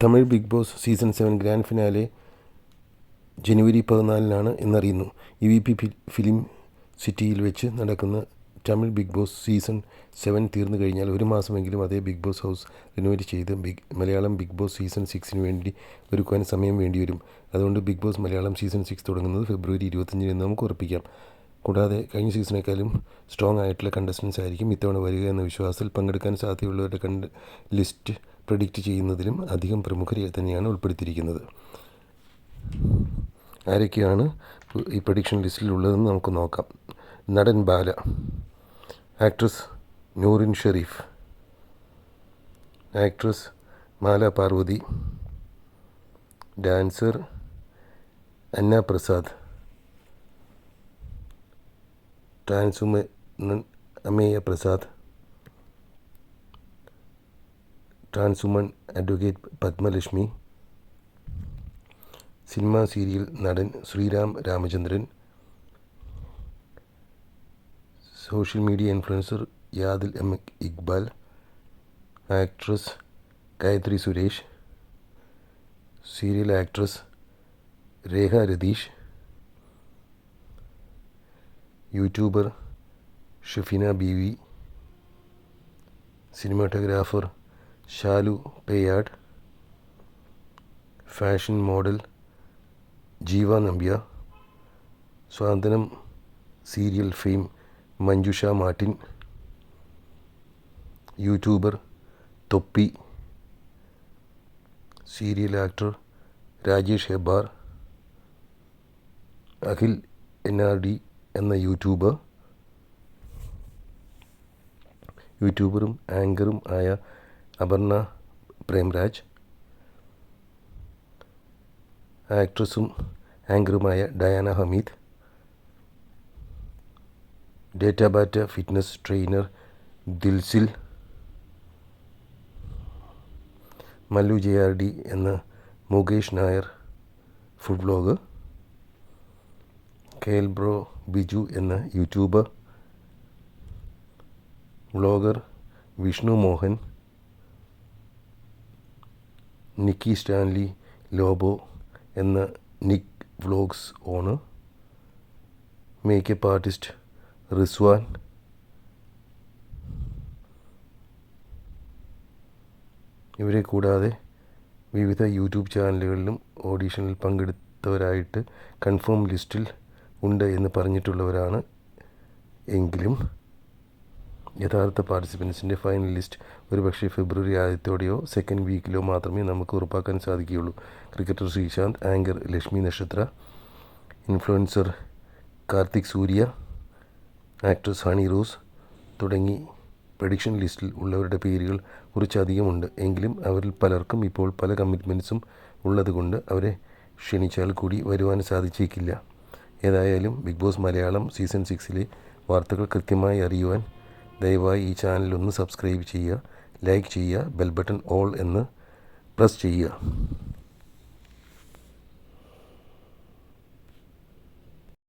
Tamil Bigg Boss season seven grand finale ജനുവരി പതിനാലിനാണ് എന്നറിയുന്നു. E V P film സിറ്റിയിൽ വെച്ച് നടക്കുന്ന Tamil Bigg Boss season seven തീർന്നു കഴിഞ്ഞാൽ ഒരു മാസമെങ്കിലും അതേ ബിഗ് ബോസ് ഹൗസ് റിനോവേറ്റ് ചെയ്ത് Bigg Malayalam Bigg Boss season സിക്സിന് വേണ്ടി ഒരുക്കുവാൻ സമയം വേണ്ടിവരും. അതുകൊണ്ട് Bigg Boss Malayalam season six തുടങ്ങുന്നത് ഫെബ്രുവരി ഇരുപത്തഞ്ചിന് എന്ന് നമുക്ക് ഉറപ്പിക്കാം. കൂടാതെ കഴിഞ്ഞ സീസണേക്കാളും സ്ട്രോങ് ആയിട്ടുള്ള കണ്ടസ്റ്റൻസ് ആയിരിക്കും ഇത്തവണ വരിക എന്ന വിശ്വാസത്തിൽ പങ്കെടുക്കാൻ സാധ്യതയുള്ളവരുടെ കണ്ട് ലിസ്റ്റ് പ്രഡിക്റ്റ് ചെയ്യുന്നതിലും അധികം പ്രമുഖരെ തന്നെയാണ് ഉൾപ്പെടുത്തിയിരിക്കുന്നത്. ആരൊക്കെയാണ് ഈ പ്രഡിക്ഷൻ ലിസ്റ്റിൽ ഉള്ളതെന്ന് നമുക്ക് നോക്കാം. നടൻ Bala actress Noorin Shereef actress Mala Parvathy dancer Anna Prasad transwoman Ameya Prasad trans woman advocate Padmalakshmi cinema serial നടൻ Sreeram Ramachandran social media influencer Yadil M Iqbal actress Gayathri Suresh serial actress Rekha Ratheesh YouTuber Shafeena B V cinematographer Shalu Peyad fashion model Jeeva Nambya. സ്വാതന്ത്ര്യം serial fame Manjusha Martin. YouTuber Thoppi. Serial actor Rajesh Hebbar Akhil N R D എന്ന YouTuber. യൂട്യൂബറും ആങ്കറും ആയ അപർണ പ്രേംരാജ് ആക്ട്രസും ആങ്കറുമായ Diana Hameed ഡേറ്റാബാറ്റ fitness trainer Dilsil Mallu J R D എന്ന Mukesh Nair food blog കേൽ bro Biju എന്ന YouTuber vlogger Vishnu Mohan Nikki Stanley Lobo എന്ന Nick vlogs on. Makeup artist Rizwan. ഇവരെ കൂടാതെ വിവിധ യൂട്യൂബ് ചാനലുകളിലും ഓഡീഷനിൽ പങ്കെടുത്തവരായിട്ട് കൺഫേം ലിസ്റ്റിൽ ഉണ്ട് എന്ന് പറഞ്ഞിട്ടുള്ളവരാണ് എങ്കിലും യഥാർത്ഥ പാർട്ടിസിപ്പൻസിന്റെ ഫൈനൽ ലിസ്റ്റ് ഒരുപക്ഷെ ഫെബ്രുവരി ആദ്യത്തോടെയോ സെക്കൻഡ് വീക്കിലോ മാത്രമേ നമുക്ക് ഉറപ്പാക്കാൻ സാധിക്കുകയുള്ളൂ. Cricketer Sreesanth anchor Lakshmi Nakshatra influencer Karthik Surya actress Honey Rose തുടങ്ങി പ്രഡിക്ഷൻ ലിസ്റ്റിൽ ഉള്ളവരുടെ പേരുകൾ കുറച്ചധികമുണ്ട്. എങ്കിലും അവരിൽ പലർക്കും ഇപ്പോൾ പല കമ്മിറ്റ്മെന്റ്സും ഉള്ളതുകൊണ്ട് അവരെ ക്ഷണിച്ചാൽ കൂടി വരുവാൻ സാധിച്ചേക്കില്ല. ഏതായാലും ബിഗ് ബോസ് മലയാളം സീസൺ സിക്സിലെ വാർത്തകൾ കൃത്യമായി അറിയുവാൻ ദയവായി ഈ ചാനൽ ഒന്ന് സബ്സ്ക്രൈബ് ചെയ്യുക ലൈക്ക് ചെയ്യുക ബെൽ ബട്ടൺ ഓൾ എന്ന് പ്രസ് ചെയ്യുക.